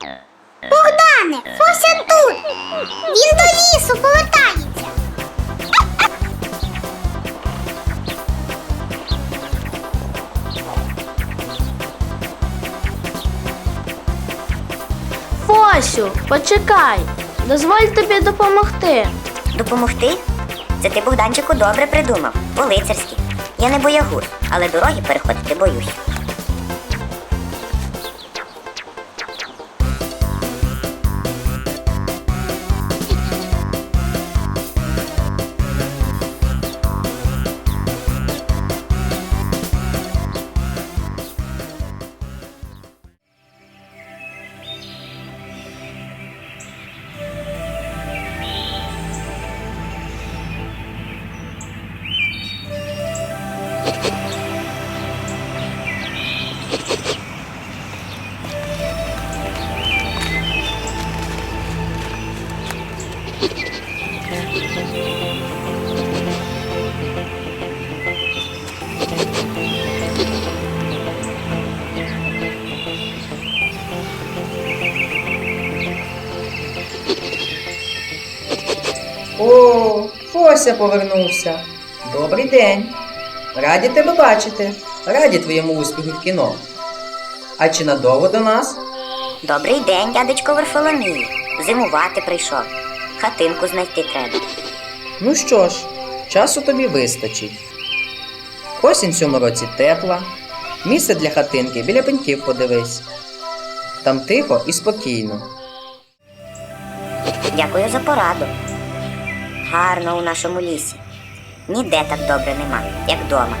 Богдане, Фося тут. Він до лісу повертається. Фосю, почекай. Дозволь тобі допомогти. Допомогти? Це ти, Богданчику, добре придумав, по-лицарськи. Я не боягуз, але дороги переходити боюсь. О, Фося повернувся. Добрий день. Раді тебе бачити. Раді твоєму успіху в кіно. А чи надовго до нас? Добрий день, дядечко Варфоломію. Зимувати прийшов. Хатинку знайти треба. Ну що ж, часу тобі вистачить. Осінь цьому році тепла. Місце для хатинки біля пеньків подивись. Там тихо і спокійно. Дякую за пораду. Гарно у нашому лісі. Ніде так добре нема, як дома.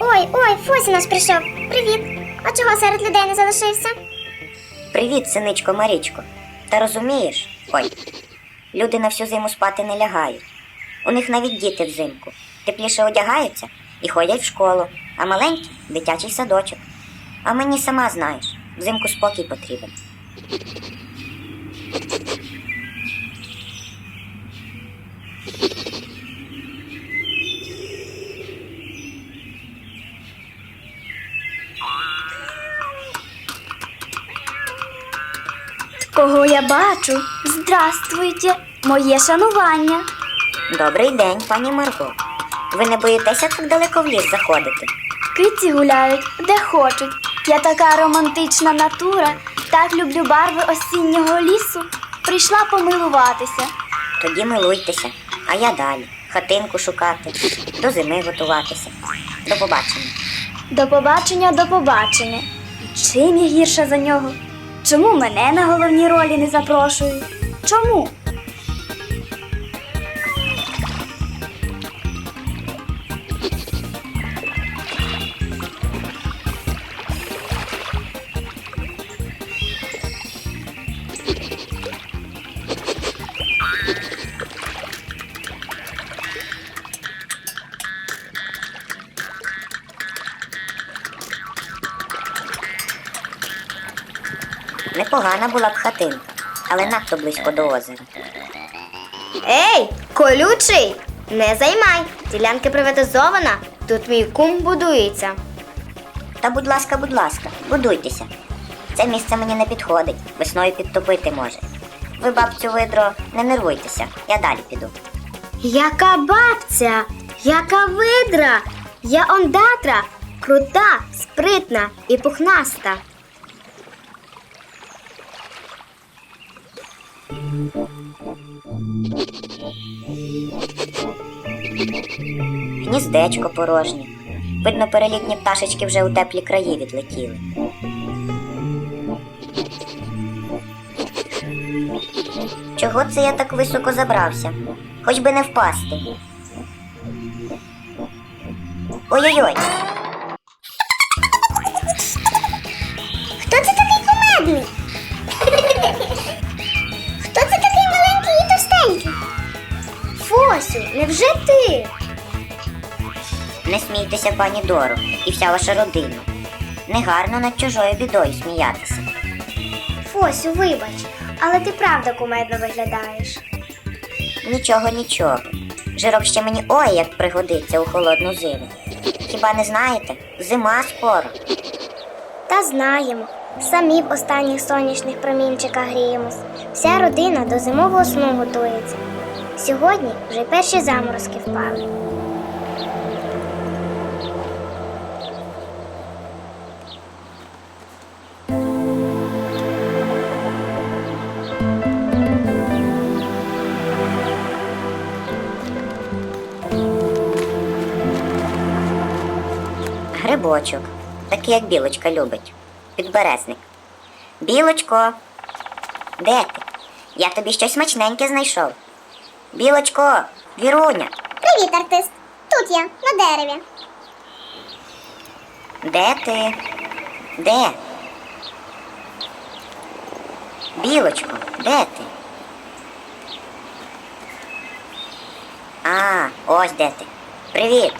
Ой, ой, Фося наш прийшов. Привіт. А чого серед людей не залишився? Привіт, синичко Марічко. Та розумієш? Ой, люди на всю зиму спати не лягають. У них навіть діти взимку. Тепліше одягаються і ходять в школу, а маленькі дитячий садочок. А мені сама знаєш, взимку спокій потрібен. Кого я бачу? Здравствуйте, моє шанування. Добрий день, пані Марго. Ви не боїтеся так далеко в ліс заходити? Киці гуляють де хочуть. Я така романтична натура, так люблю барви осіннього лісу. Прийшла помилуватися. Тоді милуйтеся, а я далі. Хатинку шукати, до зими готуватися. До побачення. До побачення, до побачення. І Чим я гірша за нього? Чому мене на головні ролі не запрошують? Чому? Непогана була б хатинка, але надто близько до озера. Ей, колючий! Не займай. Ділянка приватизована. Тут мій кум будується. Та будь ласка, будь ласка, будуйтеся. Це місце мені не підходить, весною підтопити може. Ви, бабцю видро, не нервуйтеся, я далі піду. Яка бабця, яка видра, я ондатра, крута, спритна і пухнаста. Гніздечко порожнє. Видно, перелітні пташечки вже у теплі краї відлетіли. Чого це я так високо забрався? Хоч би не впасти. Ой-ой-ой, смійтеся, пані Доро, і вся ваша родина. Негарно над чужою бідою сміятися. Фосю, вибач, але ти правда кумедно виглядаєш. Нічого, нічого. Жирок ще мені ой як пригодиться у холодну зиму. Хіба не знаєте? Зима скоро. Та знаємо. Самі в останніх сонячних промінчиках гріємось. Вся родина до зимового сну готується. Сьогодні вже перші заморозки впали. Грибочок, такий як білочка любить. Підберезник. Білочко, де ти? Я тобі щось смачненьке знайшов. Білочко, Віруня, Привіт, артист! Тут я, на дереві. де ти? Де? Білочко, де ти? А, ось де ти. Привіт.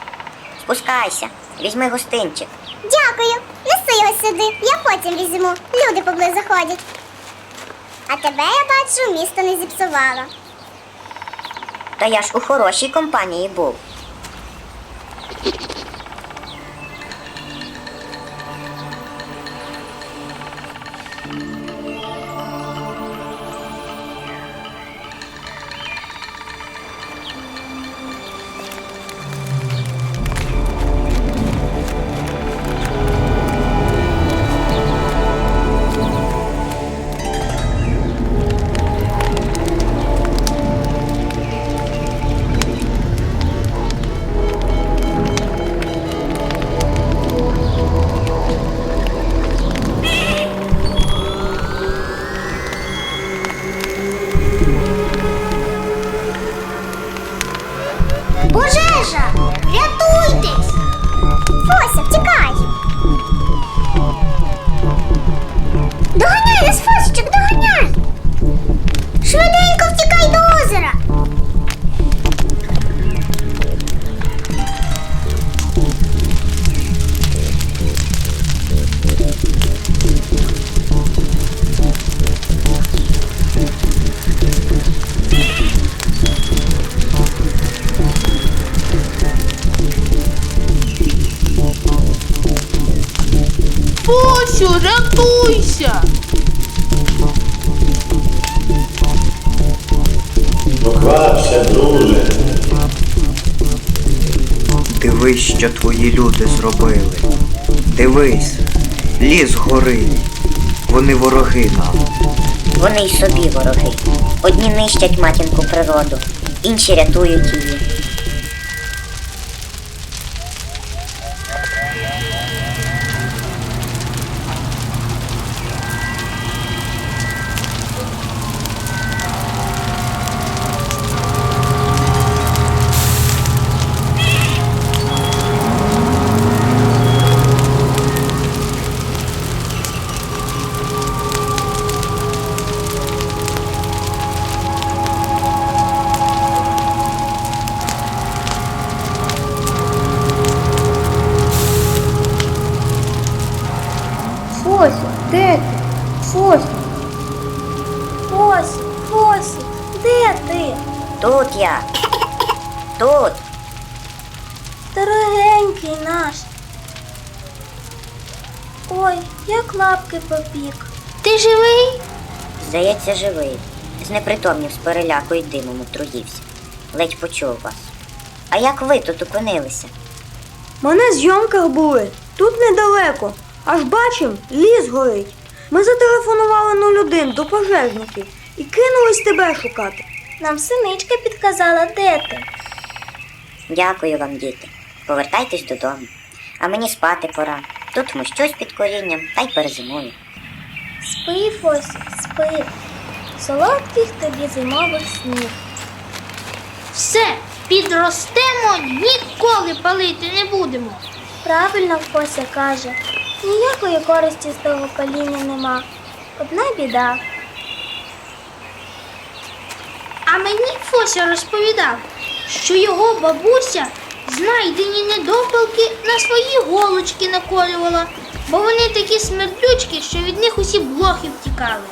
Спускайся, візьми гостинчик. Дякую. Неси його сюди, я потім візьму. Люди поблизу ходять. А тебе, я бачу, місто не зіпсувало. Та я ж у хорошій компанії був. Фосю, рятуйся! Поквапся, друже. Дивись, що твої люди зробили. Дивись, ліс горить. Вони вороги нам. Вони й собі вороги. Одні нищать матінку природу, інші рятують її. Фосю, де ти? Фосю. Фосю, Фосю, де ти? Тут я. Тут. Дорогенький наш. Ой, як лапки попік. Ти живий? Здається, живий. Знепритомнів з переляку й димом отруївся. Ледь почув вас. А як ви тут опинилися? Ми на зйомках були, тут недалеко. Аж бачим, ліс горить. Ми зателефонували 01 до пожежників і кинулись тебе шукати. Нам синичка підказала, де ти. Дякую вам, діти. Повертайтесь додому. А мені спати пора. Тут вмощусь під корінням та й перезимую. Спи, Фосю, спи. Солодких тобі зимових снів. Все, підростемо, ніколи палити не будемо. Правильно Фося каже. Ніякої користі з того паління нема. Одна біда. А мені Фося розповідав, що його бабуся знайдені недопалки на свої голочки наколювала, бо вони такі смердючки, що від них усі блохи втікали.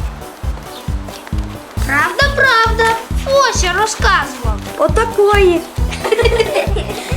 Правда, правда. Фося розказував. Отакої.